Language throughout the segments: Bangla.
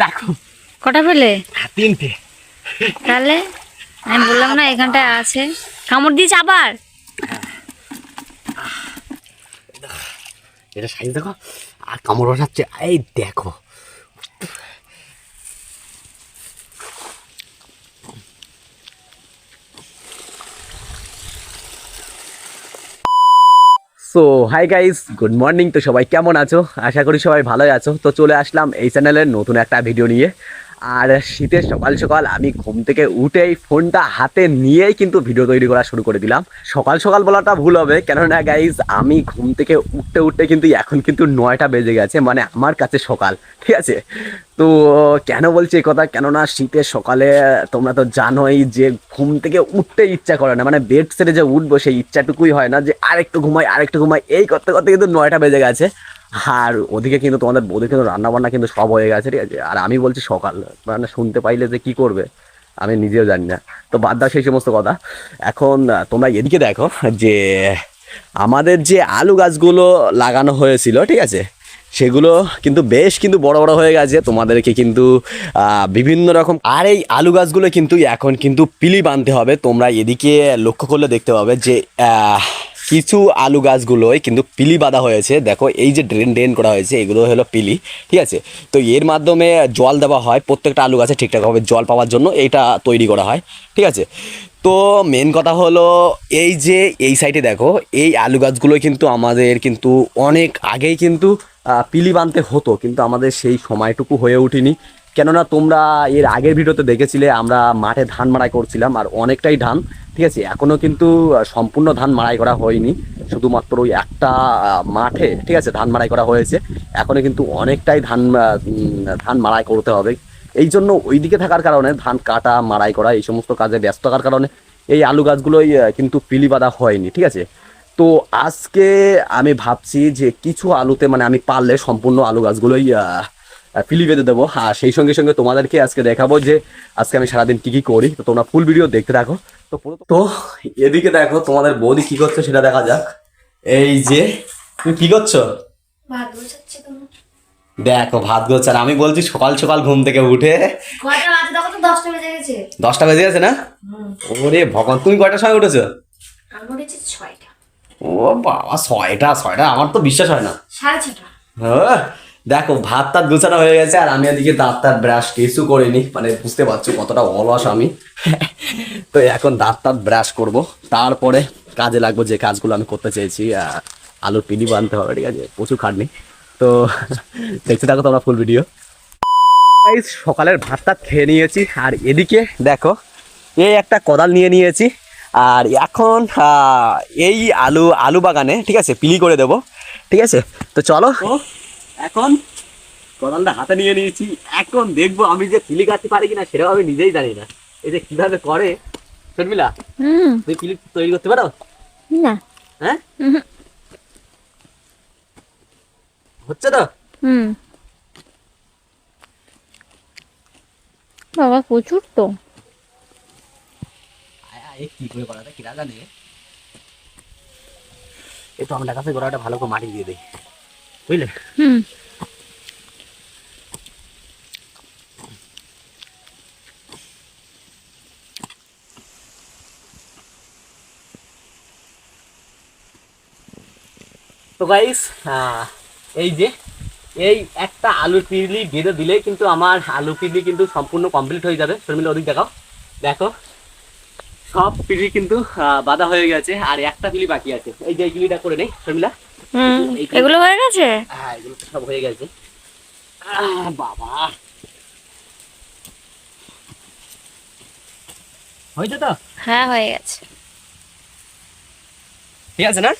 দেখো। কটা পেলে? তিনটে। তাহলে আমি বললাম না এখানটায় আছে। কামড় দিয়েছে আবার? এটা সাইজ দেখো। আর কামড় বসাচ্ছে। এই দেখো। So hi guys good morning তো সবাই কেমন আছো? আশা করি সবাই ভালোই আছো। তো চলে আসলাম এই চ্যানেলের নতুন একটা ভিডিও নিয়ে। আর শীতের সকাল সকাল আমি ঘুম থেকে উঠেই ফোনটা হাতে নিয়েই কিন্তু ভিডিও তৈরি করা শুরু করে দিলাম। সকাল সকাল বলাটা ভুল হবে, কেননা গাইজ আমি ঘুম থেকে উঠতে উঠতে কিন্তু এখন কিন্তু নয়টা বেজে গেছে মানে আমার কাছে সকাল, ঠিক আছে? তো কেন বলছি এই কথা? কেননা শীতের সকালে তোমরা তো জানোই যে ঘুম থেকে উঠতে ইচ্ছা করে না মানে বেড সেটে যে উঠবো সেই ইচ্ছাটুকুই হয় না যে আরেকটু ঘুমাই আরেকটু ঘুমাই, এই করতে করতে কিন্তু নয়টা বেজে গেছে। আর ওদিকে কিন্তু তোমাদের ওদের কিন্তু রান্না বান্না কিন্তু সব হয়ে গেছে, ঠিক আছে? আর আমি বলছি সকাল মানে শুনতে পাইলে যে কি করবে, আমি নিজেও জানি না। তো বাদ দাও সেই সমস্ত কথা। এখন তোমরা এদিকে দেখো যে, আমাদের যে আলু গাছগুলো লাগানো হয়েছিল, ঠিক আছে? সেগুলো কিন্তু বেশ কিন্তু বড় বড় হয়ে গেছে। তোমাদেরকে কিন্তু বিভিন্ন রকম, আর এই আলু গাছগুলো কিন্তু এখন কিন্তু পিলি বাঁধতে হবে। তোমরা এদিকে লক্ষ্য করলে দেখতে পাবে যে কিছু আলু গাছগুলোয় কিন্তু পিলি বাঁধা হয়েছে। দেখো, এই যে ড্রেন ড্রেন করা হয়েছে, এগুলো হলো পিলি, ঠিক আছে? তো এর মাধ্যমে জল দেওয়া হয়, প্রত্যেকটা আলু গাছে ঠিকঠাকভাবে জল পাওয়ার জন্য এইটা তৈরি করা হয়, ঠিক আছে? তো মেন কথা হলো, এই যে এই সাইডে দেখো, এই আলু গাছগুলো কিন্তু আমাদের কিন্তু অনেক আগেই কিন্তু পিলি বাঁধতে হতো, কিন্তু আমাদের সেই সময়টুকু হয়ে ওঠেনি কেননা তোমরা এর আগের ভিডিওতে দেখেছিলে, আমরা মাঠে ধান মাড়াই করছিলাম, আর অনেকটাই ধান ঠিক আছে এখনও কিন্তু সম্পূর্ণ ধান মাড়াই করা হয়নি। শুধুমাত্র ওই একটা মাঠে, ঠিক আছে, ধান মাড়াই করা হয়েছে। এখনও কিন্তু অনেকটাই ধান ধান মাড়াই করতে হবে। এই জন্য ওইদিকে থাকার কারণে ধান কাটা, মাড়াই করা, এই সমস্ত কাজে ব্যস্ত থাকার কারণে এই আলু গাছগুলোই কিন্তু পিলি বাঁধা হয়নি, ঠিক আছে? তো আজকে আমি ভাবছি যে কিছু আলুতে মানে আমি পারলে সম্পূর্ণ আলু গাছগুলোই পিলি বেঁধে দেবো। আর সেই সঙ্গে সঙ্গে তোমাদেরকে আজকে দেখাবো যে আজকে আমি সারাদিন কি কি করি। তো তোমরা ফুল ভিডিও দেখতে থাকো। তো তো এদিকে দেখো তোমাদের বৌদি কি করছ সেটা দেখা যাক। এই যে তুমি কি করছ? দেখো ভাত গোছ আর আমি বলছি সকাল সকাল ঘুম থেকে উঠে দশটা বেজে গেছে। না? ওরে ভগবান তুমি কয়টার সময় উঠেছো? ও বাবা ছয়টা ছয়টা। আমার তো বিশ্বাস হয় না। সাড়ে ছটা হ্যাঁ, দেখো ভাত টাত গুছানো হয়ে গেছে আর আমি এদিকে দাঁত তাত ব্রাশ কিছু করিনি মানে বুঝতে পারছ কতটা অলস আমি। তো এখন দাঁত তাত ব্রাশ করব তারপরে কাজে লাগবো যে কাজগুলো আমি করতে চেয়েছি আলুর পিলি বানতে হবে ঠিক আছে? প্রচুর খাটনি। তো দেখতে থাকো তোমরা ফুল ভিডিও সকালের ভাত টাত খেয়ে নিয়েছি আর এদিকে দেখো এই একটা কোদাল নিয়ে নিয়েছি আর এখন আহ, এই আলু আলু বাগানে ঠিক আছে পিলি করে দেব ঠিক আছে? তো চলো। এখন কোদালটা হাতে নিয়ে নিয়েছি। এখন দেখব আমি যে পিলি কাটতে পারি কিনা সেটাও আমি নিজেই জানি না। এই যে কীভাবে করে শর্মিলা তুমি পিলি তৈরি করতে পারো? না। হ্যাঁ? হচ্ছে তো? হুম। বাবা প্রচুর তো। কি করে করাটা? কিরা জানে এই তো আমরা কাছে গোড়াটা ভালো করে মাটি দিয়ে দিই বুঝলে? হুম। তো গাইস এই যে এই একটা আলুর পিলি বেঁধে দিলে কিন্তু আমার আলু পিলি কিন্তু সম্পূর্ণ কমপ্লিট হয়ে যাবে। শর্মিলা ওদিক দেখাও। দেখো সব পিলি কিন্তু আহ, বাঁধা হয়ে গেছে আর একটা পিলি বাকি আছে। এই যে এই পিলিটা করে নেই শর্মিলা। হুম এগুলো হয়ে গেছে? হ্যাঁ এগুলো সব হয়ে গেছে। বাবা। হয়েছে তো? হ্যাঁ হয়ে গেছে। ঠিক আছে না?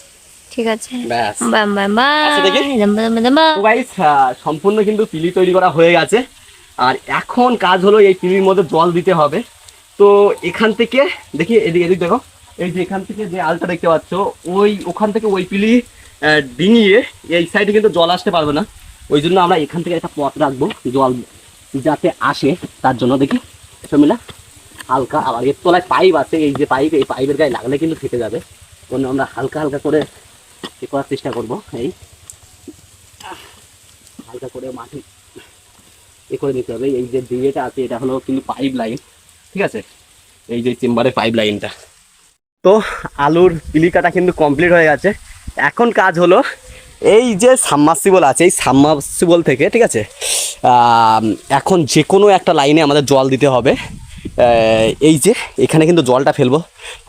ঠিক আছে। বাম বাম বাম বাম বাম বাম তো গাইস সম্পূর্ণ কিন্তু পিলি তৈরি করা হয়ে গেছে। আর এখন কাজ হলো এই পিলির মধ্যে জল দিতে হবে। তো এখান থেকে দেখি এদিকে এদিক দেখো। এই যে এখান থেকে যে আলটা দেখতে পাচ্ছ ওই ওখান থেকে ওই পিলি ডিঙিয়ে এই সাইডে কিন্তু জল আসতে পারবে না। ওই জন্য আমরা এখান থেকে একটা পথ রাখব, জল যাতে আসে, তার জন্য দেখি। শর্মিলা হালকা আবার এর তলায় পাইপ আছে, এই যে পাইপ এই পাইপের গায়ে লাগলে কিন্তু ফেটে যাবে। জন্য আমরা হালকা হালকা করে এ করার চেষ্টা করব, এই। হালকা করে মাটি এ করে নিতে হবে। এই যে ডিএটা আছে, এটা হলো কিন্তু পাইপ লাইন ঠিক আছে? এই যে চেম্বারের পাইপ লাইনটা তো আলুর পিলিকাটা কিন্তু কমপ্লিট হয়ে গেছে। এখন কাজ হলো এই যে সাবমার্সিবল আছে এই সাবমার্সিবল থেকে ঠিক আছে? এখন যে কোনো একটা লাইনে আমাদের জল দিতে হবে। এই যে এখানে কিন্তু জলটা ফেলব।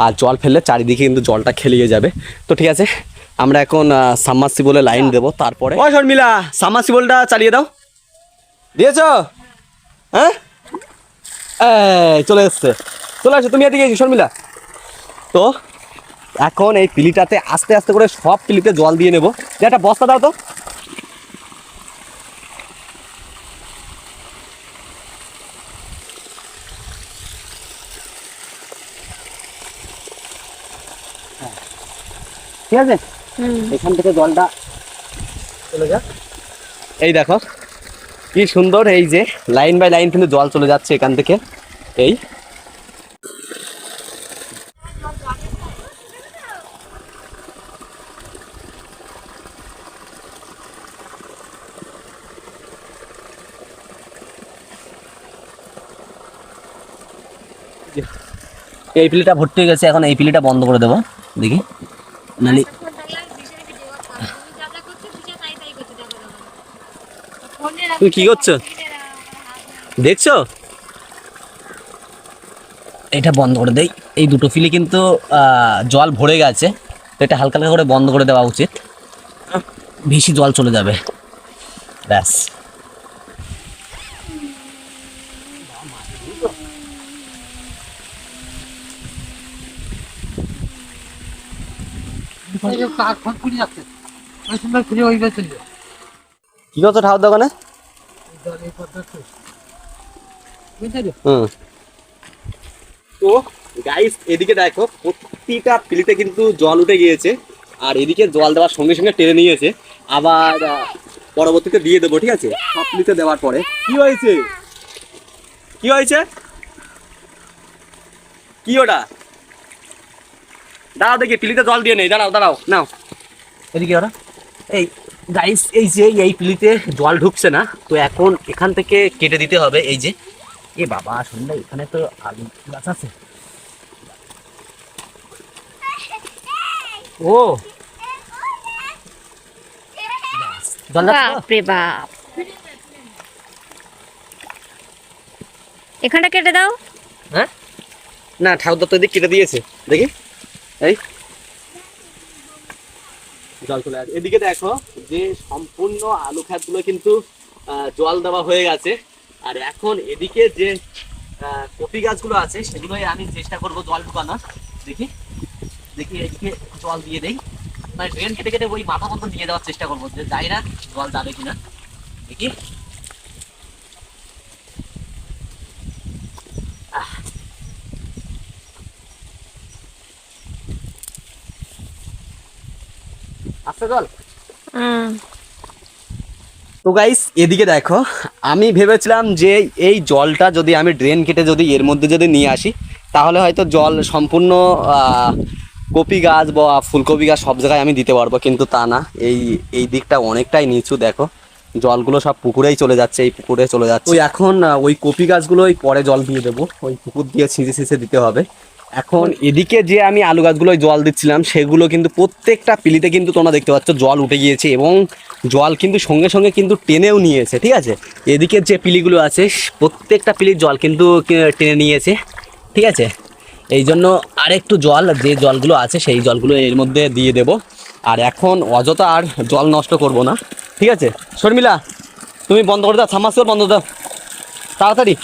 আর জল ফেললে চারিদিকে কিন্তু জলটা খেলিয়ে যাবে। তো ঠিক আছে আমরা এখন সাবমার্সিবলে লাইন দেবো তারপরে ও শর্মিলা সাবমার্সিবলটা চালিয়ে দাও। দিয়েছ? হ্যাঁ? চলে এসছে। চলে আসো তুমি এদিকে শর্মিলা। তো এখন এই পিলিটাতে আস্তে আস্তে করে সব পিলিতে জল দিয়ে নেব। যে একটা বস্তা দাও তো। ঠিক আছে? এখান থেকে জলটা চলে যাক। এই দেখো কি সুন্দর এই যে লাইন বাই লাইন কিন্তু জল চলে যাচ্ছে এখান থেকে। এই এই পিলিটা ভর্তি হয়ে গেছে, এখন এই পিলিটা বন্ধ করে দেবো। দেখি। নালি তুমি কি করছ? দেখছ? এটা বন্ধ করে দেই। এই দুটো ফিলে কিন্তু জল ভরে গেছে। তো এটা হালকা হালকা করে বন্ধ করে দেওয়া উচিত। বেশি জল চলে যাবে। ব্যাস। কি করছ ঠাকুর দোকানে? হুম। তো গাইস এদিকে দেখো প্রতিটা পিলিতে কিন্তু জল উঠে গিয়েছে আর এদিকে জল দেওয়ার সঙ্গে সঙ্গে টেনে নিয়েছে। আবার পরবর্তীতে দিয়ে দেবো ঠিক আছে? সব পিলিতে দেওয়ার পরে। কি হয়েছে? কি হয়েছে? কি ওটা? দাঁড়াও দেখি পিলিতে জল দিয়ে নেই দাঁড়াও দাঁড়াও নাও। এদিকে ওরা। এই গাইস এই যে এই পিলিতে জল ঢুকছে না তো এখন এখান থেকে কেটে দিতে হবে এই যে। এ বাবা শুনলে এখানে তো আলু গাছ আছে। ও। এখানটা কেটে দাও। হ্যাঁ? না ঠাকুর দত্ত কেটে দিয়েছে দেখি। এই। জল চলে আসে। এদিকে দেখো যে সম্পূর্ণ আলু খাতগুলো কিন্তু জল দেওয়া হয়ে গেছে। আর এখন এদিকে যে কপি গাছগুলো আছে, সেগুলোই আমি চেষ্টা করব জল ঢুকানোর। দেখি দেখি এদিকে জল দিয়ে দেই। মানে ড্রেন কেটে কেটে ওই মাথা মতো নিয়ে দেওয়ার চেষ্টা করব, যে যাই না জল যাবে কিনা। দেখি। তো গাইস এদিকে দেখো আমি ভেবেছিলাম যে এই জলটা যদি আমি ড্রেন কেটে যদি এর মধ্যে যদি নিয়ে আসি তাহলে হয়তো জল সম্পূর্ণ আহ, কপি গাছ বা ফুলকপি গাছ সব জায়গায় আমি দিতে পারব কিন্তু তা না। এই এই দিকটা অনেকটাই নিচু দেখো। জলগুলো সব পুকুরেই চলে যাচ্ছে এই পুকুরে চলে যাচ্ছে। ওই এখন ওই কপি গাছগুলোই পরে জল দিয়ে দেবো। ওই পুকুর দিয়ে ছিঁচে ছিঁচে দিতে হবে। এখন এদিকে যে আমি আলু গাছগুলোয় জল দিচ্ছিলাম, সেগুলো কিন্তু প্রত্যেকটা পিলিতে কিন্তু তোমরা দেখতে পাচ্ছ জল উঠে গিয়েছে এবং জল কিন্তু সঙ্গে সঙ্গে কিন্তু টেনেও নিয়েছে, ঠিক আছে? এদিকে যে পিলিগুলো আছে, প্রত্যেকটা পিলির জল কিন্তু টেনে নিয়েছে, ঠিক আছে? এই জন্য আরেকটু জল, যে জলগুলো আছে সেই জলগুলো এর মধ্যে দিয়ে দেব। আর এখন অযথা আর জল নষ্ট করব না, ঠিক আছে? শর্মিলা, তুমি বন্ধ করে দাও, থামাস বন্ধ দাও। তাড়াতাড়ি।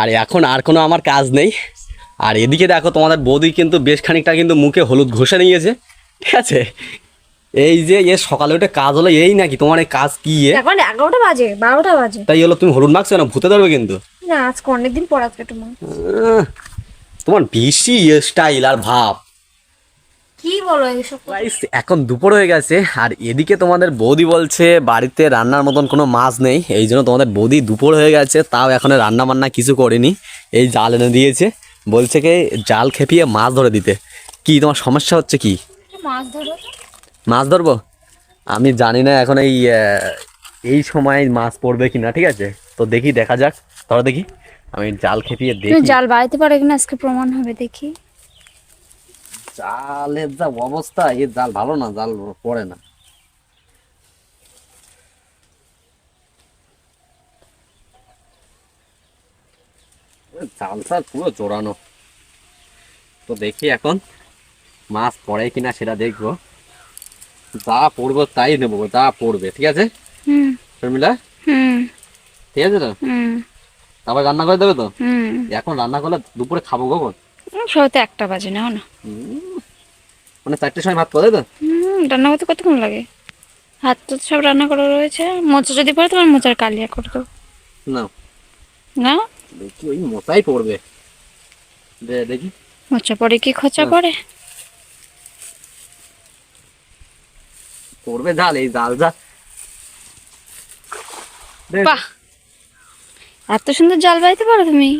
আর এখন আর কোনো আমার কাজ নেই। আর এদিকে দেখো তোমাদের বৌদি কিন্তু বেশ খানিকটা কিন্তু মুখে হলুদ ঘষে নিয়েছে ঠিক আছে? এই যে এ সকালে উঠে কাজ হলো এই নাকি? তোমার এই কাজ কি এখন এগারোটা বাজে বারোটা বাজে। তাই হলো তুমি হলুদ মাখছো না ভূতে ধরবে কিন্তু। না আজকে অনেকদিন পর আজকে একটু তোমার বেশি স্টাইল আর ভাব। কি বলো এইসব এখন দুপুর হয়ে গেছে আর এদিকে তোমাদের বৌদি বলছে বাড়িতে রান্নার মতন কোনো মাছ নেই এই জন্য তোমাদের বৌদি দুপুর হয়ে গেছে তাও এখন রান্না বান্না কিছু করেনি। এই জাল এনে দিয়েছে। বলছে কি জাল খেপিয়ে মাছ ধরে দিতে। কি তোমার সমস্যা হচ্ছে কি? মাছ ধরো মাছ ধরবো? আমি জানি না এখন এই এই সময় মাছ পড়বে কিনা ঠিক আছে? তো দেখি দেখা যাক। ধরো দেখি। আমি জাল খেপিয়ে দেখি। জাল বাড়াইতে পারো কিনা? আজকে প্রমাণ হবে দেখি। জালের যা অবস্থা এই জাল ভালো না জাল পড়ে না। জালটা পুরো জোড়ানো। তো দেখি এখন মাছ পড়ে কিনা সেটা দেখব। যা পড়ব তাই নেব যা পড়বে ঠিক আছে? শর্মিলা? ঠিক আছে তো? রান্না করে দেবে তো? এখন রান্না করলে দুপুরে খাব কখন সবাই একটা বাজে নাও না। মানে চারটের সময় ভাত করে তো? হুম রান্না করতে কতক্ষণ লাগে? হাত তো সব রান্না করা রয়েছে। মোচা যদি পড়ে তোমার মোচার কালিয়া করে দেবো না না দেখি ওই মোটাই পড়বে। দে দেখি। মোচা পড়ে কি খোঁচা হ্যাঁ। পড়ে? পড়বে জাল এই জাল যা বাহ! এত সুন্দর জাল বাইতে পারো তুমি?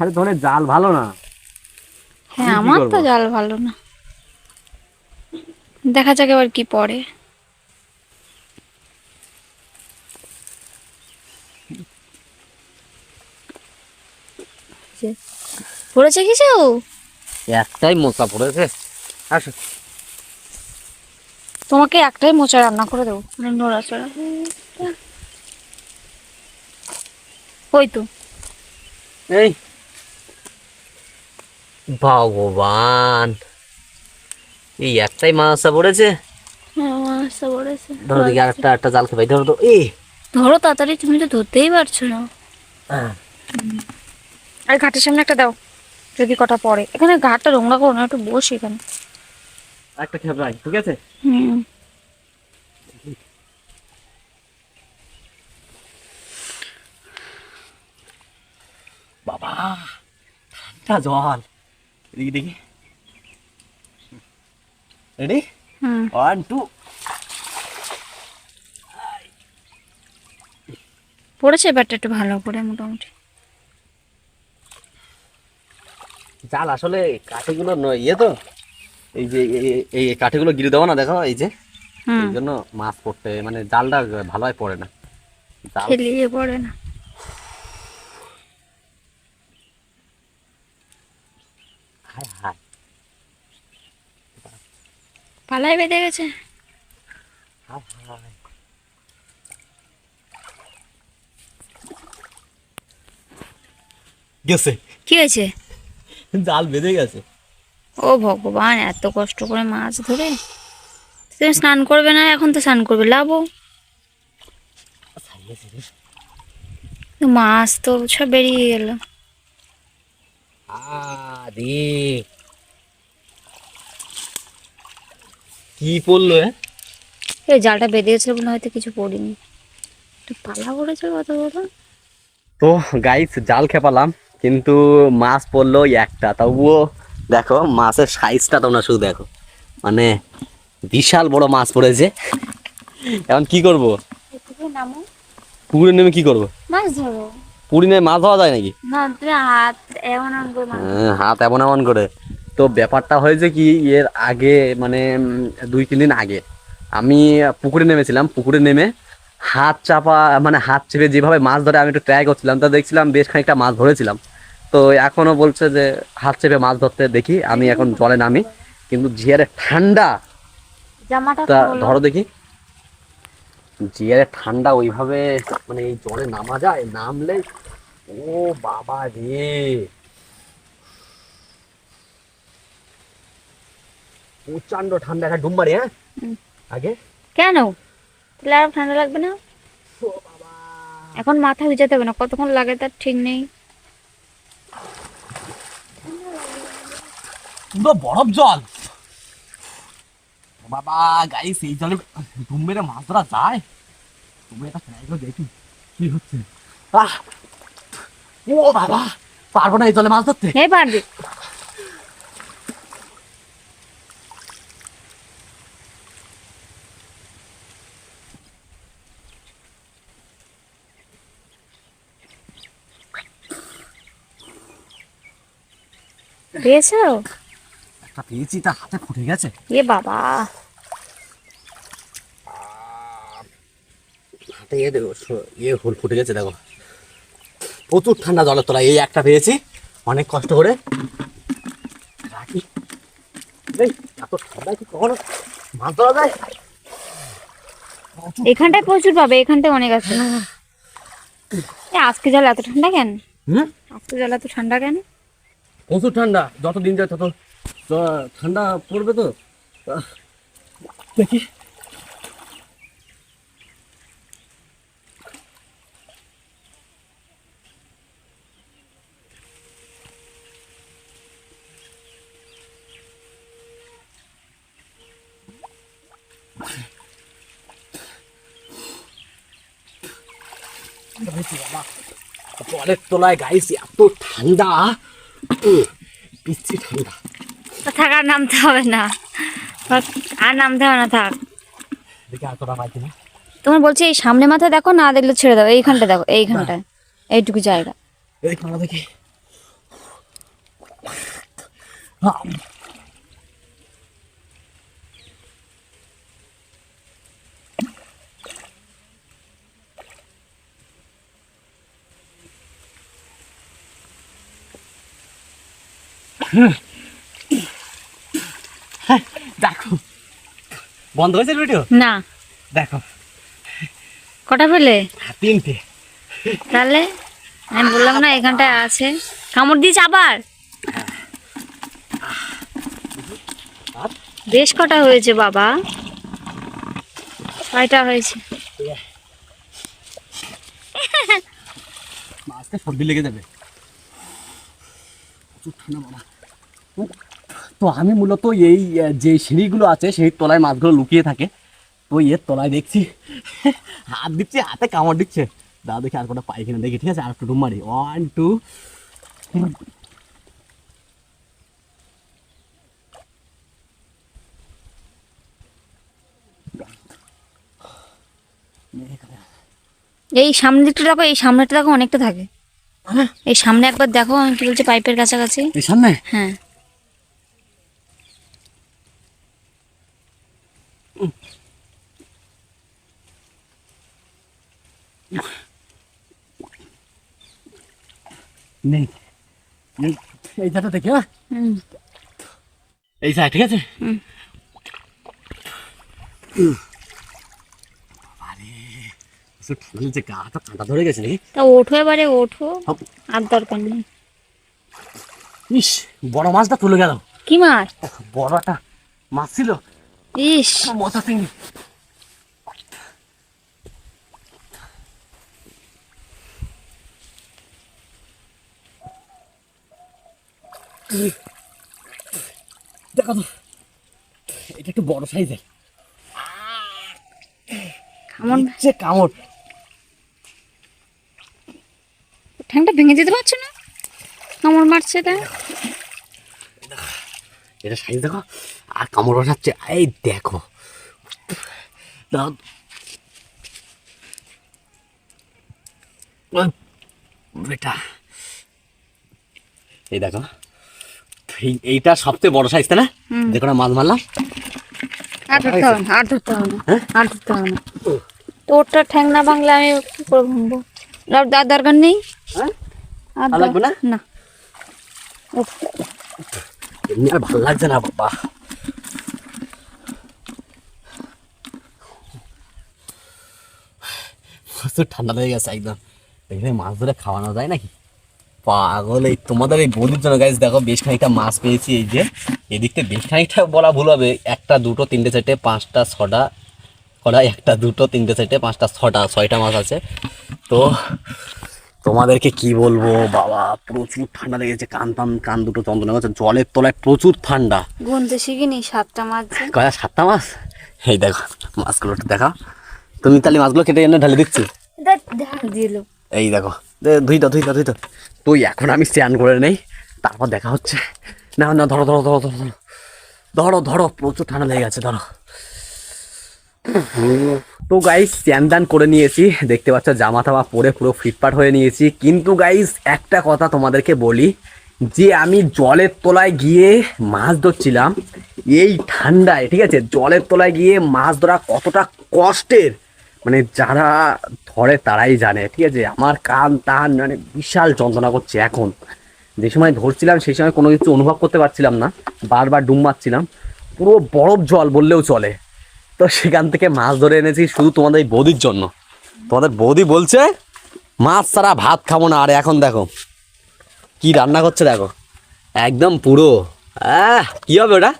আরে ধরে জাল ভালো না। হ্যাঁ আমার তো জাল ভালো না। দেখা যাক এবার কি পড়ে। পড়েছে। কিছু একটাই মোচা পড়েছে। আসো। তোমাকে একটাই মোচা রান্না করে দেবো মানে নড়াচড়া। ওই তো। এই। ভগবান। এই একটাই মাছা পড়েছে। হ্যাঁ পড়েছে। ধরো দেখি আরেকটা একটা জাল খেপাই ধরো তো এই। ধরো তাড়াতাড়ি তুমি তো ধরতেই পারছ না। আর ঘাটের সামনে একটা দাও যদি কটা পড়ে। এখানে ঘাটটা নোংরা করো না একটু বসি এখানে। একটা খেপাই ঠিক আছে? হুম। বাবা ঠান্ডা জল। দেখি দেখি। রেডি হুম। ওয়ান টু পড়েছে এবারটা একটু ভালো করে মোটামুটি। জাল আসলে কাঠিগুলো ইয়ে তো? এই যে এই কাঠিগুলো গিরে দেবো না দেখো এই যে? এই জন্য মাছ পড়তে মানে জালটা ভালোই পড়ে না। পড়ে না। হায় হায়। পালাই বেঁধে গেছে। হায় হায়। গেছে। কি হয়েছে? জাল বেঁধে গেছে। ও ভগবান এত কষ্ট করে মাছ ধরে? তুমি স্নান করবে না এখন তো স্নান করবে লাভো মাছ তো সব বেরিয়ে গেল। আরে। কি পড়ল হ্যাঁ? এই জালটা বেঁধে গেছিল বলে হয়তো কিছু পড়িনি। পালা পড়েছে কত বড় তো গাইস জাল খেপালাম। কিন্তু মাছ পড়ল একটা তবুও দেখো মাছের সাইজটা তোমরা শুধু দেখো। মানে বিশাল বড় মাছ পড়েছে। এখন কি করব? পুকুরে নেমে। কি করব? মাছ ধরো। পুকুরে নেমে মাছ ধরা যায় নাকি? হাত এমন হ্যাঁ, হাত এমন এমন করে। তো ব্যাপারটা হয়েছে কি এর আগে মানে দুই তিন দিন আগে আমি পুকুরে নেমেছিলাম। পুকুরে নেমে হাত চাপা মানে হাত চেপে যেভাবে মাছ ধরে আমি একটু ট্রাই করছিলাম তা দেখছিলাম বেশ খানিকটা মাছ ধরেছিলাম। তো এখনও বলছে যে হাত চেপে মাছ ধরতে দেখি আমি এখন জলে নামি কিন্তু জিয়ারে ঠান্ডা। জামাটা তা ধরো দেখি। জিয়ারে ঠান্ডা ওইভাবে মানে এই জলে নামা যায় নামলে ও বাবা রে। প্রচণ্ড ঠান্ডা একটা ডুব মারি হ্যাঁ? আগে? কেন? তাহলে আর ঠান্ডা লাগবে না? এখন মাথা ভিজাতে হবে না কতক্ষণ লাগে তার ঠিক নেই। পুরো বরফ জল। বাবা গাইস এই জলে মেরে মাছ ধরা যায়। তুমি এটা ট্রাই করে দেখি কি হচ্ছে। আহ! ও বাবা পারব না এই জলে মাছ ধরতে। হে পারবি। পেয়েছ? একটা পেয়েছি তা হাতে ফুটে গেছে। এ বাবা। হাতে ইয়ে দেখো ইয়ে ফুল ফুটে গেছে দেখো। প্রচুর ঠান্ডা জলের তলায় এই একটা পেয়েছি অনেক কষ্ট করে। রাখি। এই এত ঠান্ডা কি কখনো মাছ ধরা যায়? এখানটায় প্রচুর পাবে এখানটায় অনেক আছে। এ, আজকে জল এত ঠান্ডা কেন? আজকে জল এত ঠান্ডা কেন? প্রচুর ঠান্ডা যত দিন যায় তত। ঠান্ডা পড়বে তো? দেখি। জলের তলায় গাইস এত ঠান্ডা। পিচ্ছি ঠান্ডা। থাক আর নামতে হবে না। আর নামতে হবে না থাক। তোমার বলছি এই সামনে মাথায় দেখো না দেখলে ছেড়ে দাও। এইখানটা দেখো এইখানটায়। এইটুকু জায়গা। দেখি। দেখো বন্ধ হয়েছে ভিডিও না। দেখো। কটা পেলে? তিনটে। তাহলে আমি বললাম না এখানটায় আছে। কামড় দিয়েছে আবার? বেশ কটা হয়েছে বাবা। কয়টা হয়েছে। মাছটা সর্দি লেগে যাবে। প্রচুর ঠান্ডা বাবা। তো আমি মূলত এই যে সিঁড়িগুলো আছে সেই তলায় মাছগুলো লুকিয়ে থাকে। তো এর তলায় দেখছি হাত দিচ্ছে হাতে কামড় দিচ্ছে। দাদা দেখি আর কটা পাই কিনা। দেখি ঠিক আছে আর একটু ডুম মারি। ওয়ান টু এই সামনের দিকটা দেখো এই সামনেটা দেখো অনেকটা থাকে। এই সামনে একবার দেখো আমি কি বলছি পাইপের কাছাকাছি। এই সামনে? হ্যাঁ। নেই। নেই এই জায়গাটা দেখি হ্যাঁ? এই ঠিক আছে? গাটা ধরে গেছে নাকি? তা ওঠো এবারে ওঠো। আর দরকার নেই। ইস বড় মাছটা তুলে গেল। কি মাছ? বড় একটা মাছ ছিল। ইস। মশা চিংড়ি দেখো তো। এটা একটু বড় সাইজের। কামড় যে কামড় ঠ্যাংটা ভেঙে যেতে পারছ না? কামড় মারছে তা এটা সাইজ দেখো। আর কামড় বসাচ্ছে এই দেখো। বেটা এই দেখো। এইটা সবচেয়ে বড় সাইজ না? দেখো না মাছ মারলাম। আর ধরতে হবে না আর ধরতে হবে না হ্যাঁ? আর ধরতে হবে না। তো ওরটা ঠ্যাং না ভাঙলে আমি কি করে ভাঙবো? আর দার দরকার নেই? হ্যাঁ? আর আর লাগবে না? না। এমনি আর ভালো লাগছে না বাবা। প্রচুর ঠান্ডা লেগে গেছে একদম। এখানে মাছ ধরে খাওয়ানো যায় নাকি? পাগল এই তোমাদের এই বন্ধুর জন্য গাইজ দেখো বেশ খানিকটা মাছ পেয়েছি এই যে। এদিকটা বেশ খানিকটা বলা ভুল হবে একটা দুটো তিনটে চারটে পাঁচটা ছটা কটা একটা দুটো তিনটে চারটে পাঁচটা ছটা ছয়টা মাছ আছে। তো তোমাদেরকে কি বলব বাবা প্রচুর ঠান্ডা লেগেছে কান টান কান দুটো চন্দ্রনা গেছে জলের তলায় প্রচুর ঠান্ডা। গুনতে শিখিনি সাতটা মাছ। কয়া সাতটা মাছ? এই দেখো মাছগুলো দেখা। তুমি তাহলে মাছগুলো কেটে এনে ঢালে দিচ্ছি? এই দেখো ধুই দাও ধুই দাও ধুই তুই এখন আমি স্ট্যান্ড করে নেই, তারপর দেখা হচ্ছে। না না, ধরো ধরো ধরো ধরো ধরো। ধরো ধরো, প্রচুর ঠান্ডা লেগে গেছে, ধরো। তো গাইস স্ট্যান্ড দান করে নিয়েছি। দেখতে পাচ্ছ, জামা টামা পরে পুরো ফিটফাট হয়ে নিয়েছি। কিন্তু গাইস একটা কথা তোমাদেরকে বলি, যে আমি জলের তলায় গিয়ে মাছ ধরছিলাম, এই ঠান্ডায়, ঠিক আছে? জলের তলায় গিয়ে মাছ ধরা কতটা কষ্টের মানে যারা ধরে তারাই জানে ঠিক আছে? আমার কান টান মানে বিশাল যন্ত্রণা করছে এখন। যে সময় ধরছিলাম সেই সময় কোনো কিছু অনুভব করতে পারছিলাম না। বারবার ডুম মারছিলাম। পুরো বরফ জল বললেও চলে। তো সেখান থেকে মাছ ধরে এনেছি শুধু তোমাদের এই বৌদির জন্য। তোমাদের বৌদি বলছে মাছ ছাড়া ভাত খাব না। আর এখন দেখো কি রান্না করছে দেখো। একদম পুরো। আহ কি হবে ওটা?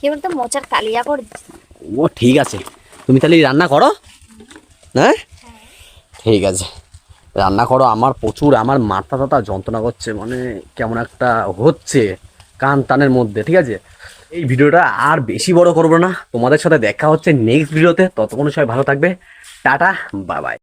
কি বলতো মোচার কালিয়া করে ও ঠিক আছে। তুমি তাহলে রান্না করো? হ্যাঁ? ঠিক আছে। রান্না করো, আমার প্রচুর, আমার মাথা টাথা যন্ত্রণা করছে মানে কেমন একটা হচ্ছে, কান টানের মধ্যে, ঠিক আছে? এই ভিডিওটা আর বেশি বড় করব না, তোমাদের সাথে দেখা হচ্ছে নেক্সট ভিডিওতে ততক্ষণ সবাই ভালো থাকবে, টাটা বাই বাই